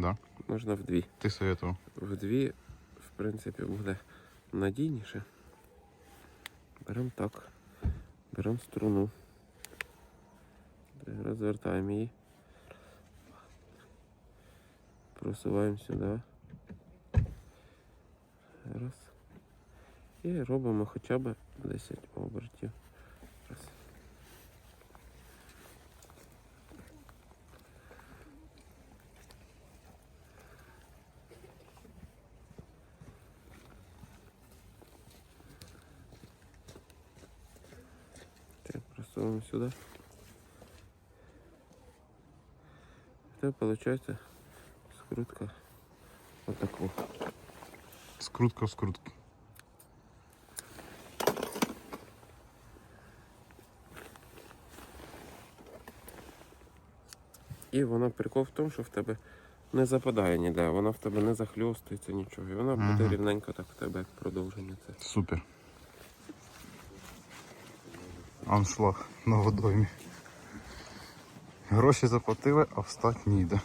Да. Можна вдві. Ти советував. Вдві, в принципі, буде надійніше. Беремо так. Беремо струну. Розвертаємо її. Просуваємо сюди. Раз. І робимо хоча б 10 обертів. Раз. Так, просовываем сюда. Это получается скрутка вот такого. Скрутка в скрутки. І вона прикол в тому, що в тебе не западає ніде, вона в тебе не захльостується нічого. І вона буде рівненько так в тебе як продовження. Це. Супер. Аншлаг на водоймі. Гроші заплатили, а встати ніде.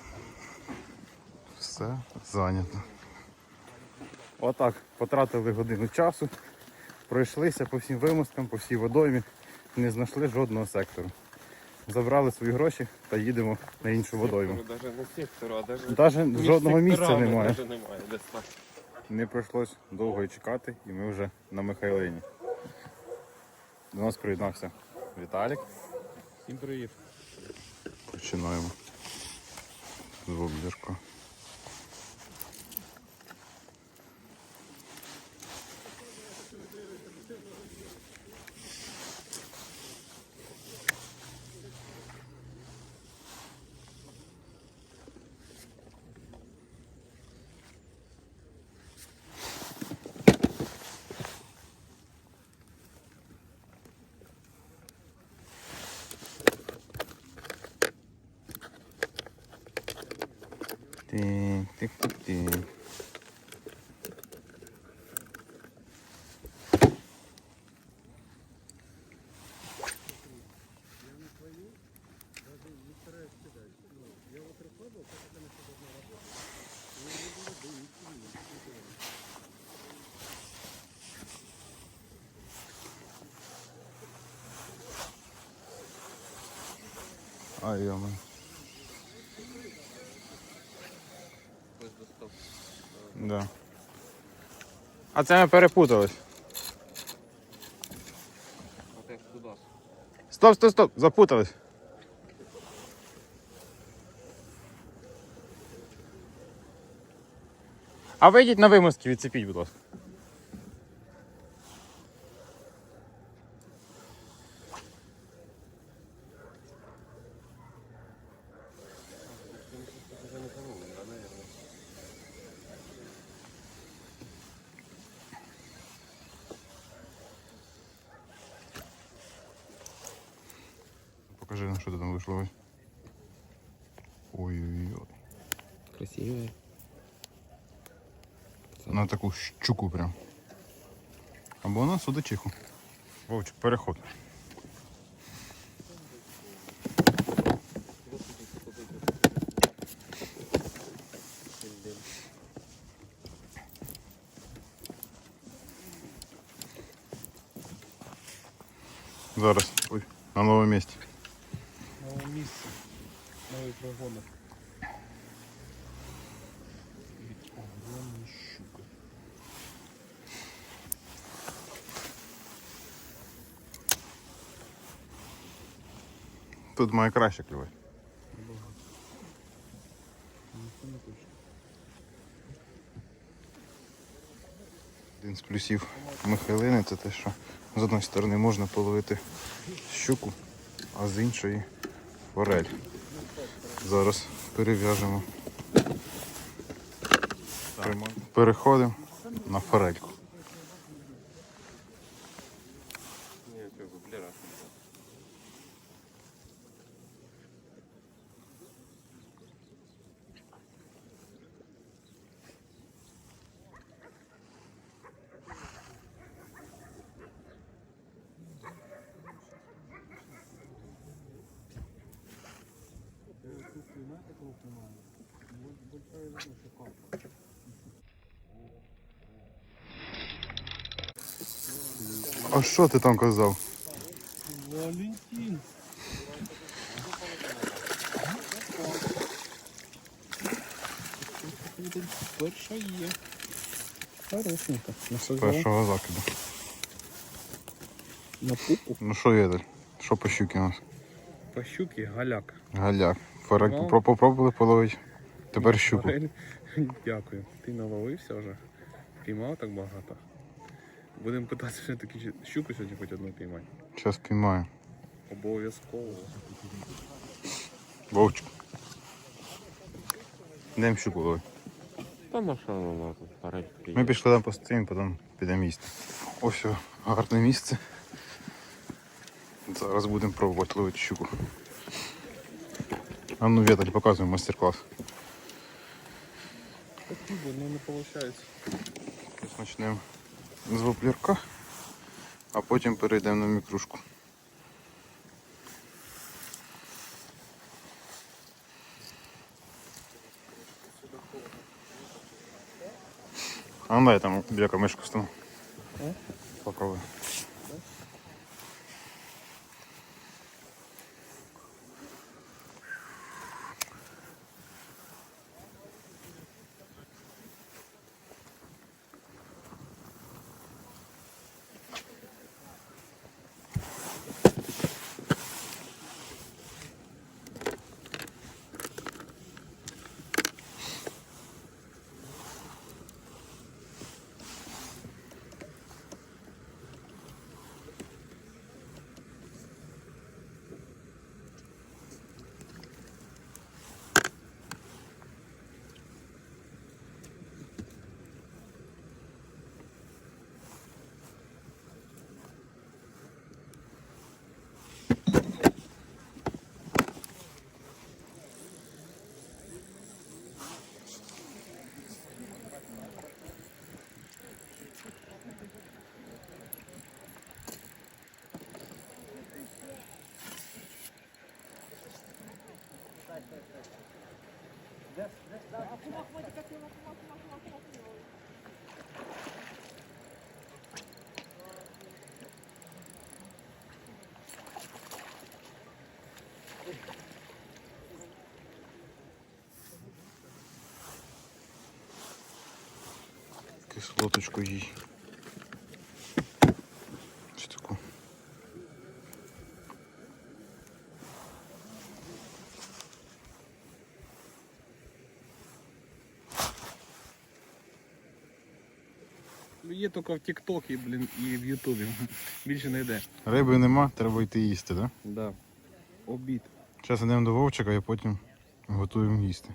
Все зайнято. Отак потратили годину часу, пройшлися по всім вимосткам, по всій водоймі, не знайшли жодного сектору. Забрали свої гроші та їдемо на іншу водойму. Навіть не сектору, а навіть Навіть жодного місця немає. немає. Не прийшлось довго чекати, і ми вже на Михайлині. До нас приєднався Віталік. Всім привіт. Починаємо. з Звук 땡, 땡땡땡. Aí, ó, mano. Да. А це ми перепутались. Стоп, стоп, стоп, запутались. А вийдіть на вимостки, відцепіть, будь ласка. Вийшло. Ой-ой-ой. Красиве. На таку щуку прям. Або на судачиху. Вовчик, переход. Зараз. Ой, на новому місці. Нове місце, нові пригоди. Від огромні. Тут має краще клювати. Один з плюсів Михайлини це те, що з одної сторони можна половити щуку, а з іншої форель. Зараз перев'яжемо. Переходимо на форельку. А що ти там казав? Валентин. Перша є. Хорошенька. Першого закиду. На пупу. Ну що, Віталь? Що по щуки у нас? По щуки галяк. Галяк. Форек Ну. попробували половити. Тепер щуку. Дякую. Ти наловився вже. Піймав так багато. Будемо питатися все-таки щуку сьогодні хоч одну піймати. Зараз піймаю. Обов'язково. Вовчик. Йдемо щуку ловити. Та на що ну ладно, парень Ми пішли там постоїмо, потім підемо їсти. Ось гарне місце. Зараз будемо пробувати ловити щуку. А ну Віталь, показуй майстер-клас. Так ну не виходить. Зараз почнемо з воплірка, а потім перейдемо на мікрушку. А ну дай там біля камешку стану. Попробуй. Кислоточку їй. Що таку? Є тільки в Тіктокі, блін, і в Ютубі. Більше не йде. Риби нема, треба йти їсти, так? Да? Да. Обід. Зараз йдемо до Вовчика і потім готуємо їсти.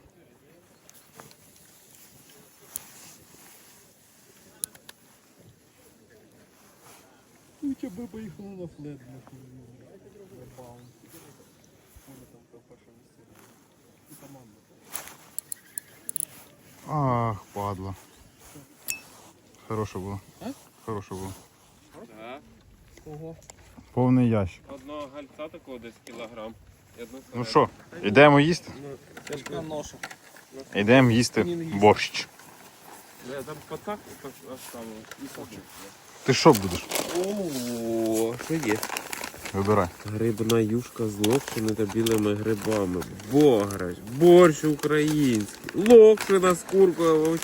Ну, тебе поїхали на флет на баун. Вони там по перше місце. І команда. Ах, падла. Хороше було. А? Хороше було. Ого. Повний ящик. Одного гальця такого десь кілограм. І одну Ну що, йдемо їсти? Тяжка ноша. Йдемо їсти борщ. Я там пацак оставив. І сочок. Ти що будеш? О, що є? Вибирай. Грибна юшка з локшини та білими грибами. Бограч, борщ український, локшина з куркою,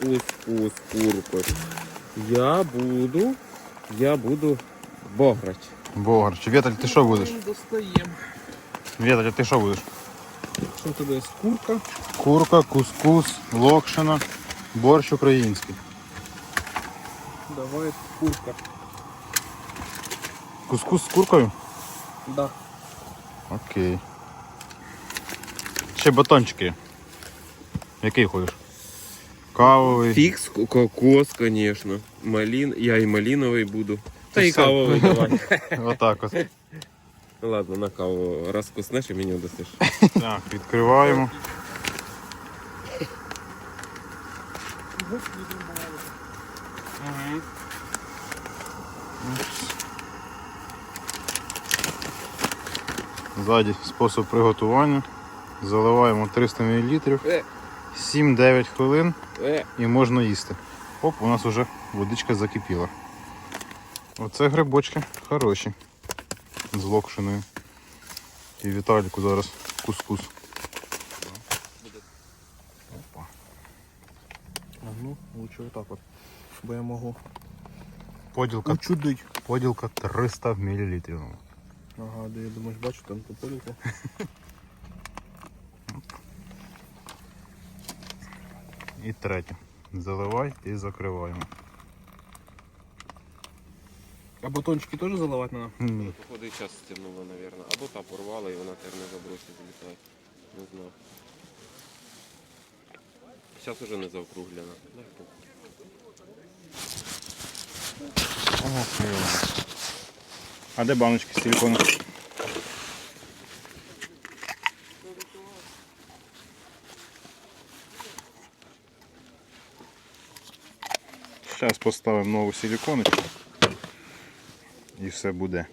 кускус з куркою. Я буду, я буду бограч. Богар. Чи Віталь, ти що будеш? Достаємо. Віталь, а ти що будеш? Що туди є? Курка. Курка, кускус, локшина, борщ український. Давай курка. Кускус з куркою? Да. Окей. Ще батончики. Який ходиш? Кавовий. Фікс, кокос, звісно. Малін, я і маліновий буду. Та і кавовий давай. Отак от. Ладно, на каву розкуснеш і мені дасиш. Так, відкриваємо. Ззаді спосіб приготування. Заливаємо 300 мл, Е. 7-9 хвилин Е, і можна їсти. Оп, у нас вже водичка закипіла. Оце грибочки хороші. З локшиною. І Віталіку зараз кускус. Опа. А ну, лучше отак от. Бо я можу Поділка, поділка 300 мл. Ага, де я думаєш, бачу там ту. І третє. Заливай і закриваємо. А батончики теж заливати треба? Ні. Походу і час стягнула, мабуть. Або та порвала і вона тепер не забросить злітає. Не знаю. Зараз уже не заокруглена. Дай Бог. А де баночки з силикону? Зараз поставимо нову силиконочку і все буде.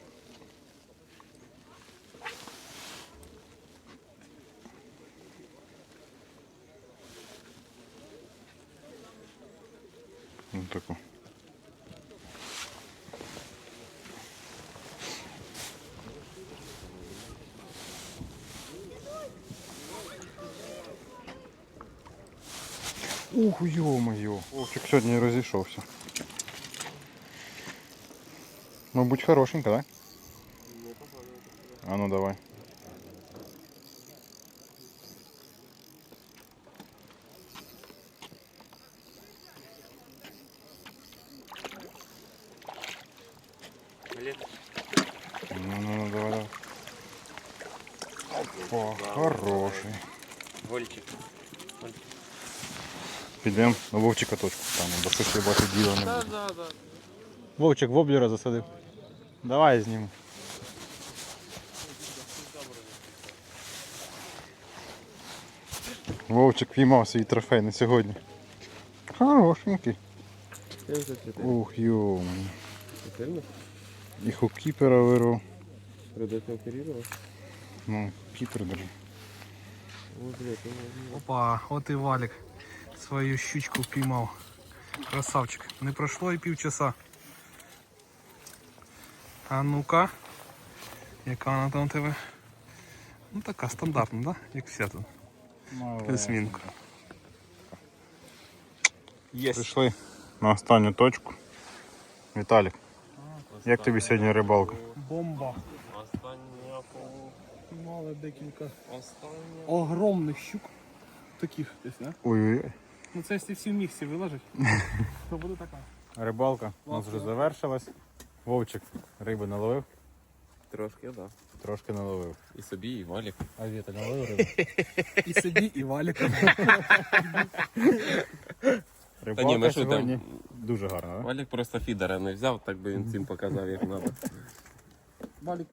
Ось таку. Ух, ё-моё. Вовчик сьогодні розійшовся. Мабуть, хорошенько, так? А ну давай. Ну, ну, ну, давай, давай. Опа, хороший. Вольчик. Підемо на Вовчика точку там, бо щось я бачу діла не буде. Вовчик воблера засадив. Давай зніму. Вовчик піймав свій трофей на сьогодні. Хорошенький. Ух, йо. І хукіпера вирвав. Придатно оперировав? Ну, кіпер даже. Опа, от і валік свою щучку впіймав. Красавчик. Не пройшло і півчаса. А ну-ка. Яка вона там у тебе? Ну така стандартна, да? Як вся тут. Плюс-мінка. Прийшли на останню точку. Віталік, як тобі сьогодні рибалка? Бомба. Остання. Мали декілька огромних щук. Таких десь, да? Ой-ой-ой. Ну це якщо всі в місці виложить, то буде така. Рибалка у нас вже завершилась. Вовчик риби наловив, Трошки, да. трошки наловив. І собі, і валік. А Віта наловив риби? І собі, і валіка. Рибалка ні, ми що сьогодні там? дуже гарна? Валік просто фідера не взяв, так би він цим показав, як треба. Валік